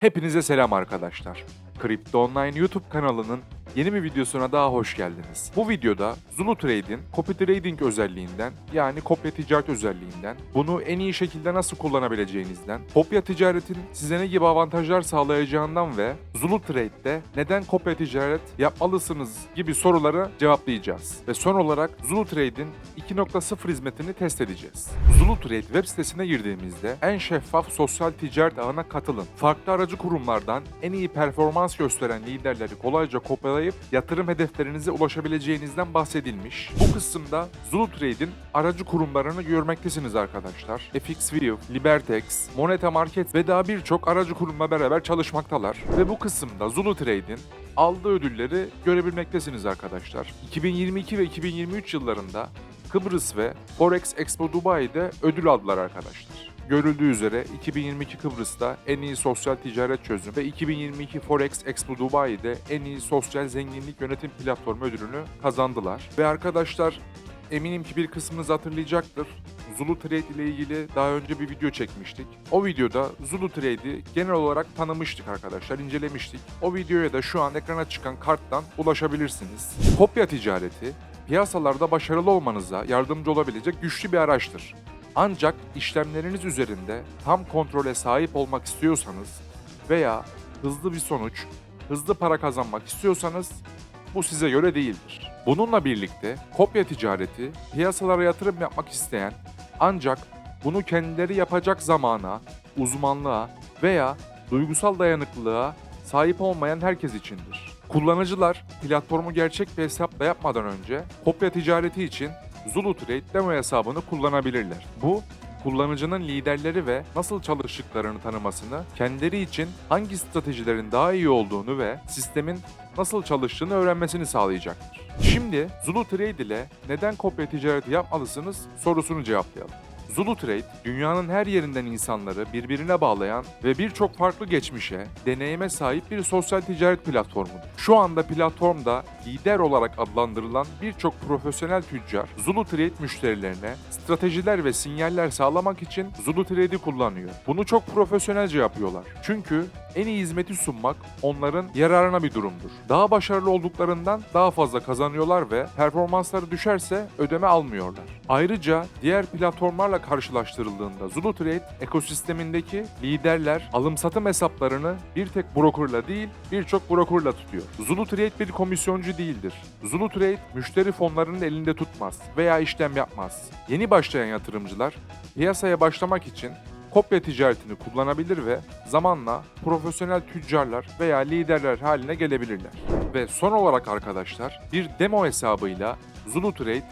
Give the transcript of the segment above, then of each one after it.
Hepinize selam arkadaşlar. Kripto Online YouTube kanalının yeni bir videosuna daha hoş geldiniz. Bu videoda Zulu Trade'in copy trading özelliğinden yani kopya ticaret özelliğinden, bunu en iyi şekilde nasıl kullanabileceğinizden, kopya ticaretin size ne gibi avantajlar sağlayacağından ve Zulu Trade'de neden kopya ticaret yapmalısınız gibi soruları cevaplayacağız. Ve son olarak Zulu Trade'in 2.0 hizmetini test edeceğiz. Zulu Trade web sitesine girdiğimizde en şeffaf sosyal ticaret ağına katılın. Farklı aracı kurumlardan en iyi performans gösteren liderleri kolayca kopyalayıp yatırım hedeflerinize ulaşabileceğinizden bahsedilmiş. Bu kısımda Zulu Trade'in aracı kurumlarını görmektesiniz arkadaşlar. FXView, Libertex, Moneta Market ve daha birçok aracı kurumla beraber çalışmaktalar. Ve bu kısımda Zulu Trade'in aldığı ödülleri görebilmektesiniz arkadaşlar. 2022 ve 2023 yıllarında Kıbrıs ve Forex Expo Dubai'de ödül aldılar arkadaşlar. Görüldüğü üzere 2022 Kıbrıs'ta en iyi sosyal ticaret çözüm ve 2022 Forex Expo Dubai'de en iyi sosyal zenginlik yönetim platformu ödülünü kazandılar. Ve arkadaşlar eminim ki bir kısmınız hatırlayacaktır. Zulu Trade ile ilgili daha önce bir video çekmiştik. O videoda Zulu Trade'i genel olarak tanımıştık arkadaşlar, incelemiştik. O videoya da şu an ekrana çıkan karttan ulaşabilirsiniz. Kopya ticareti, piyasalarda başarılı olmanıza yardımcı olabilecek güçlü bir araçtır. Ancak işlemleriniz üzerinde tam kontrole sahip olmak istiyorsanız veya hızlı bir sonuç, hızlı para kazanmak istiyorsanız bu size göre değildir. Bununla birlikte kopya ticareti piyasalara yatırım yapmak isteyen ancak bunu kendileri yapacak zamana, uzmanlığa veya duygusal dayanıklılığa sahip olmayan herkes içindir. Kullanıcılar platformu gerçek bir hesapla yapmadan önce kopya ticareti için Zulu Trade demo hesabını kullanabilirler. Bu kullanıcının liderleri ve nasıl çalıştıklarını tanımasını, kendileri için hangi stratejilerin daha iyi olduğunu ve sistemin nasıl çalıştığını öğrenmesini sağlayacaktır. Şimdi Zulu Trade ile neden kopya ticareti yapmalısınız sorusunu cevaplayalım. Zulu Trade, dünyanın her yerinden insanları birbirine bağlayan ve birçok farklı geçmişe, deneyime sahip bir sosyal ticaret platformudur. Şu anda platformda lider olarak adlandırılan birçok profesyonel tüccar, Zulu Trade müşterilerine stratejiler ve sinyaller sağlamak için Zulu Trade'i kullanıyor. Bunu çok profesyonelce yapıyorlar. Çünkü en iyi hizmeti sunmak onların yararına bir durumdur. Daha başarılı olduklarından daha fazla kazanıyorlar ve performansları düşerse ödeme almıyorlar. Ayrıca diğer platformlarla karşılaştırıldığında Zulu Trade ekosistemindeki liderler alım satım hesaplarını bir tek brokerla değil birçok brokerla tutuyor. Zulu Trade bir komisyoncu değildir. Zulu Trade müşteri fonlarını elinde tutmaz veya işlem yapmaz. Yeni başlayan yatırımcılar piyasaya başlamak için kopya ticaretini kullanabilir ve zamanla profesyonel tüccarlar veya liderler haline gelebilirler. Ve son olarak arkadaşlar bir demo hesabıyla Zulu Trade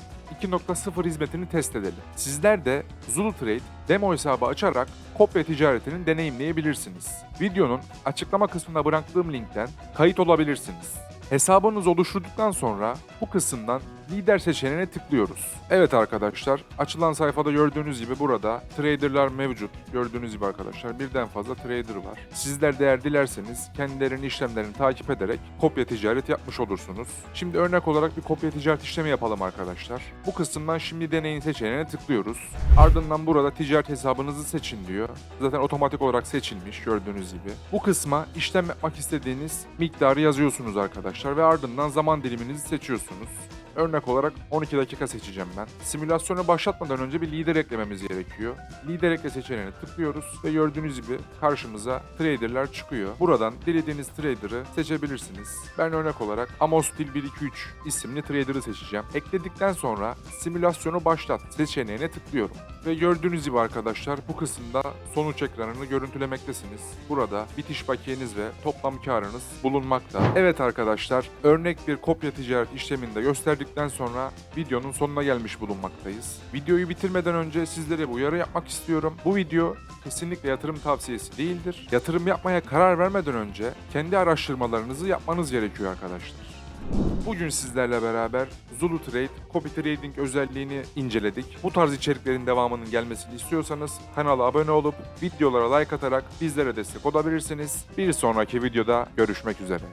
2.0 hizmetini test edelim. Sizler de Zulu Trade demo hesabı açarak kopya ticaretini deneyimleyebilirsiniz. Videonun açıklama kısmına bıraktığım linkten kayıt olabilirsiniz. Hesabınız oluşturduktan sonra bu kısımdan lider seçeneğine tıklıyoruz. Evet arkadaşlar, açılan sayfada gördüğünüz gibi burada traderlar mevcut. Gördüğünüz gibi arkadaşlar birden fazla trader var. Sizler de eğer dilerseniz kendilerinin işlemlerini takip ederek kopya ticaret yapmış olursunuz. Şimdi örnek olarak bir kopya ticaret işlemi yapalım arkadaşlar. Bu kısımdan şimdi deneyin seçeneğine tıklıyoruz. Ardından burada ticaret hesabınızı seçin diyor. Zaten otomatik olarak seçilmiş gördüğünüz gibi. Bu kısma işlem yapmak istediğiniz miktarı yazıyorsunuz arkadaşlar ve ardından zaman diliminizi seçiyorsunuz. Örnek olarak 12 dakika seçeceğim ben. Simülasyonu başlatmadan önce bir lider eklememiz gerekiyor. Lider ekle seçeneğine tıklıyoruz ve gördüğünüz gibi karşımıza traderlar çıkıyor. Buradan dilediğiniz trader'ı seçebilirsiniz. Ben örnek olarak Amos Dil 123 isimli trader'ı seçeceğim. Ekledikten sonra simülasyonu başlat seçeneğine tıklıyorum. Ve gördüğünüz gibi arkadaşlar bu kısımda sonuç ekranını görüntülemektesiniz. Burada bitiş bakiyeniz ve toplam karınız bulunmakta. Evet arkadaşlar örnek bir kopya ticaret işleminde gösterdik bitirdikten sonra videonun sonuna gelmiş bulunmaktayız. Videoyu bitirmeden önce sizlere bir uyarı yapmak istiyorum. Bu video kesinlikle yatırım tavsiyesi değildir. Yatırım yapmaya karar vermeden önce kendi araştırmalarınızı yapmanız gerekiyor arkadaşlar. Bugün sizlerle beraber Zulu Trade copy trading özelliğini inceledik. Bu tarz içeriklerin devamının gelmesini istiyorsanız kanala abone olup videolara like atarak bizlere destek olabilirsiniz. Bir sonraki videoda görüşmek üzere.